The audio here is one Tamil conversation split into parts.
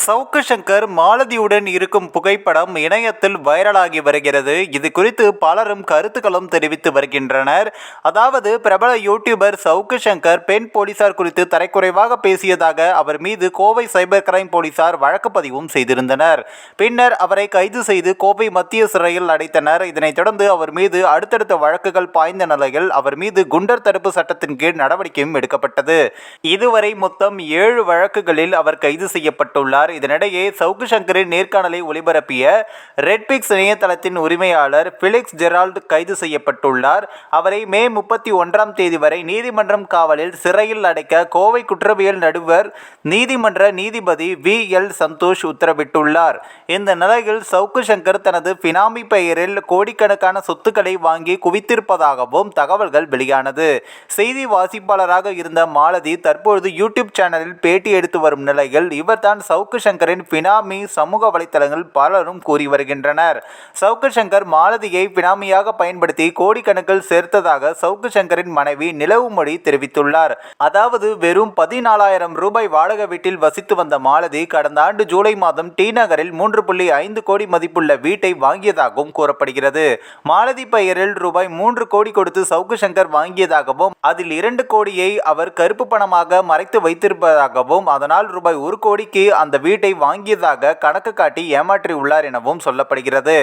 சவுக்கு சங்கர் மாலதியுடன் இருக்கும் புகைப்படம் இணையத்தில் வைரலாகி வருகிறது. இது குறித்து பலரும் கருத்துக்களும் தெரிவித்து வருகின்றனர். அதாவது பிரபல யூடியூபர் சவுக்கு சங்கர் பெண் போலீசார் குறித்து தரைக்குறைவாக பேசியதாக அவர் மீது கோவை சைபர் கிரைம் போலீசார் வழக்கு பதிவும் செய்திருந்தனர். பின்னர் அவரை கைது செய்து கோவை மத்திய சிறையில் அடைத்தனர். இதனைத் தொடர்ந்து அவர் மீது அடுத்தடுத்த வழக்குகள் பாய்ந்த நிலையில் அவர் மீது குண்டர் தடுப்பு சட்டத்தின் கீழ் நடவடிக்கையும் எடுக்கப்பட்டது. இதுவரை மொத்தம் ஏழு வழக்குகளில் அவர் கைது செய்யப்பட்டுள்ளார். இதனிடையே சவுக்கு சங்கரின் நேர்காணலை ஒளிபரப்பிய ரெட்பிக்ஸ் இணையதளத்தின் உரிமையாளர் பிலிக்ஸ் ஜெரால்ட் கைது செய்யப்பட்டுள்ளார். அவரை மே முப்பத்தி ஒன்றாம் தேதி வரை நீதிமன்றம் காவலில் சிறையில் அடைக்க கோவை குற்றவியல் நடுவர் நீதிமன்ற நீதிபதி வி. எல். சந்தோஷ் உத்தரவிட்டுள்ளார். இந்த நிலையில் சவுக்கு சங்கர் தனது பினாமி பெயரில் கோடிக்கணக்கான சொத்துக்களை வாங்கி குவித்திருப்பதாகவும் தகவல்கள் வெளியானது. செய்தி வாசிப்பாளராக இருந்த மாலதி தற்பொழுது யூடியூப் சேனலில் பேட்டி எடுத்து வரும் நிலையில் இவர்தான் சவுக்கு சங்கரின் பினாமி சமூக வலைத்தளங்கள் பலரும் கூறி வருகின்றனர். சவுக்கு சங்கர் மாலதியை பினாமியாக பயன்படுத்தி கோடிக்கணக்கில் சேர்த்ததாக சவுக்கு சங்கரின் மனைவி நிலவுமொழி தெரிவித்துள்ளார். அதாவது வெறும் பதினாலாயிரம் ரூபாய் வாடகை வீட்டில் வசித்து வந்த மாலதி கடந்த ஆண்டு ஜூலை மாதம் டி நகரில் மூன்று புள்ளி ஐந்து கோடி மதிப்புள்ள வீட்டை வாங்கியதாகவும் கூறப்படுகிறது. மாலதி பெயரில் ரூபாய் மூன்று கோடி கொடுத்து சவுக்கு சங்கர் வாங்கியதாகவும் அதில் இரண்டு கோடியை அவர் கருப்பு பணமாக மறைத்து வைத்திருப்பதாகவும் அதனால் ரூபாய் ஒரு கோடிக்கு அந்த வீட்டை வாங்கியதாக கணக்கு காட்டி ஏமாற்றியுள்ளார் எனவும் சொல்லப்படுகிறது.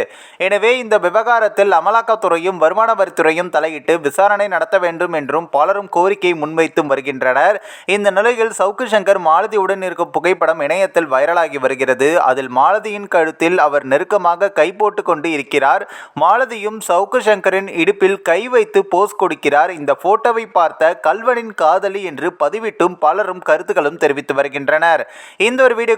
எனவே இந்த விவகாரத்தில் அமலாக்கத்துறையும் வருமான வரித்துறையும் தலையிட்டு விசாரணை நடத்த வேண்டும் என்றும் பலரும் கோரிக்கை முன்வைத்தும் வருகின்றனர். இந்த நிலையில் சவுக்கு சங்கர் மாலதியுடன் இருக்கும் புகைப்படம் இணையத்தில் வைரலாகி வருகிறது. அதில் மாலதியின் கழுத்தில் அவர் நெருக்கமாக கை போட்டு கொண்டு இருக்கிறார். மாலதியும் சவுக்கு சங்கரின் இடுப்பில் கை வைத்து போஸ் கொடுக்கிறார். இந்த போட்டோவை பார்த்த கல்வனின் காதலி என்று பதிவிட்டும் பலரும் கருத்துக்களும் தெரிவித்து வருகின்றனர். இந்த ஒரு வீடியோ